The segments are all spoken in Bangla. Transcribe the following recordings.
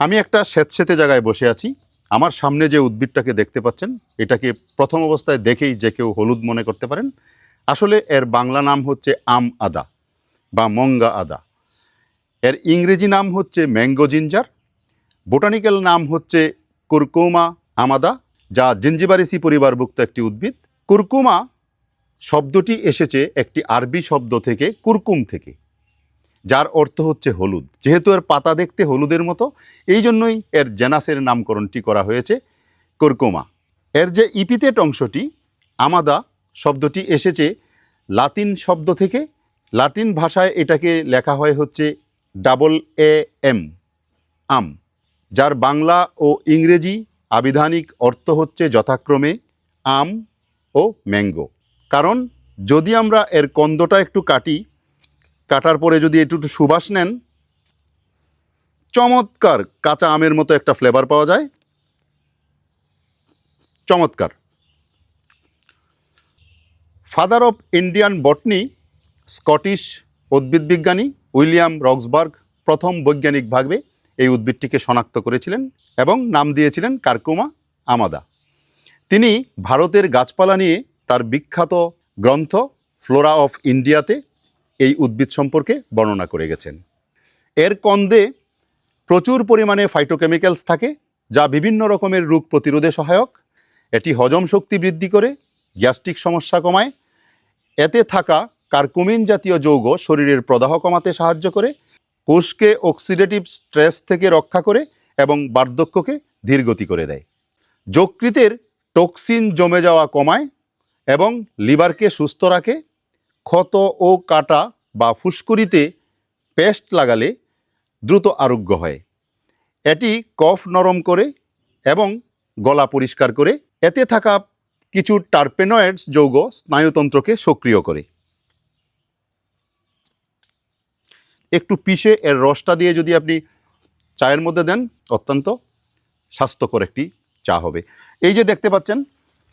আমি একটা স্যাঁতস্যাঁতে জায়গায় বসে আছি। আমার সামনে যে উদ্ভিদটাকে দেখতে পাচ্ছেন, এটাকে প্রথম অবস্থায় দেখেই যে কেউ হলুদ মনে করতে পারেন। আসলে এর বাংলা নাম হচ্ছে আম আদা বা মঙ্গা আদা। এর ইংরেজি নাম হচ্ছে ম্যাঙ্গো জিঞ্জার। বোটানিক্যাল নাম হচ্ছে কুরকুমা আমাদা, যা জিঞ্জিবারিসি পরিবারভুক্ত একটি উদ্ভিদ। কুরকুমা শব্দটি এসেছে একটি আরবি শব্দ থেকে, কুরকুম থেকে। যার অর্থ হচ্ছে হলুদ। যেহেতু এর পাতা দেখতে হলুদের মতো এই জন্যই এর জেনাসের নামকরণটি করা হয়েছে কুরকুমা। এর যে ইপিতেট অংশটি, আমাদা শব্দটি এসেছে লাতিন শব্দ থেকে। লাতিন ভাষায় এটাকে লেখা হয় হচ্ছে ডাবল এ এম, আম, যার বাংলা ও ইংরেজি আবিধানিক অর্থ হচ্ছে যথাক্রমে আম ও ম্যাঙ্গো। কারণ যদি আমরা এর কন্দটা একটু কাটি কাটার পরে যদি একটু একটু সুবাস নেন, চমৎকার কাঁচা আমের মতো একটা ফ্লেভার পাওয়া যায়। চমৎকার। Father of Indian botany Scottish উদ্ভিদবিজ্ঞানী William Roxburgh প্রথম বৈজ্ঞানিকভাবে এই উদ্ভিদটিকে শনাক্ত করেছিলেন এবং নাম দিয়েছিলেন কার্কুমা আমাদা। তিনি ভারতের গাছপালা নিয়ে তার বিখ্যাত গ্রন্থ ফ্লোরা অফ ইন্ডিয়াতে এই উদ্ভিদ সম্পর্কে বর্ণনা করে গেছেন। এর কন্দে প্রচুর পরিমাণে ফাইটোকেমিক্যালস থাকে, যা বিভিন্ন রকমের রোগ প্রতিরোধে সহায়ক। এটি হজম শক্তি বৃদ্ধি করে, গ্যাস্ট্রিক সমস্যা কমায়। এতে থাকা কার্কুমিন জাতীয় যৌগ শরীরের প্রদাহ কমাতে সাহায্য করে, কোষকে অক্সিডেটিভ স্ট্রেস থেকে রক্ষা করে এবং বার্ধক্যকে ধীরগতি করে দেয়। যকৃতের টক্সিন জমে যাওয়া কমায় এবং লিভারকে সুস্থ রাখে ক্ষত ও কাটা বা ফুসকুড়িতে পেস্ট লাগালে দ্রুত আরোগ্য হয়। এটি কফ নরম করে এবং গলা পরিষ্কার করে, এতে থাকা কিছু টার্পেনয়েডস যৌগ স্নায়ুতন্ত্রকে সক্রিয় করে। একটু পিষে এর রসটা দিয়ে যদি আপনি চায়ের মধ্যে দেন, অত্যন্ত স্বাস্থ্যকর একটি চা হবে। এই যে দেখতে পাচ্ছেন,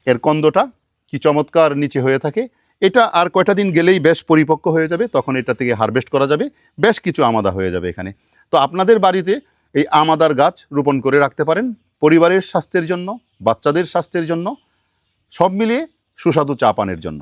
এর কন্দটা কি চমৎকার নিচে হয়ে থাকে। এটা আর কয়টা দিন গেলেই বেশ পরিপক্ক হয়ে যাবে, তখন এটা থেকে হারভেস্ট করা যাবে, বেশ কিছু আমাদা হয়ে যাবে এখানে। তো আপনাদের বাড়িতে এই আমাদার গাছ রোপণ করে রাখতে পারেন, পরিবারের স্বাস্থ্যের জন্য, বাচ্চাদের স্বাস্থ্যের জন্য, সব মিলিয়ে সুস্বাদু চা পানের জন্য।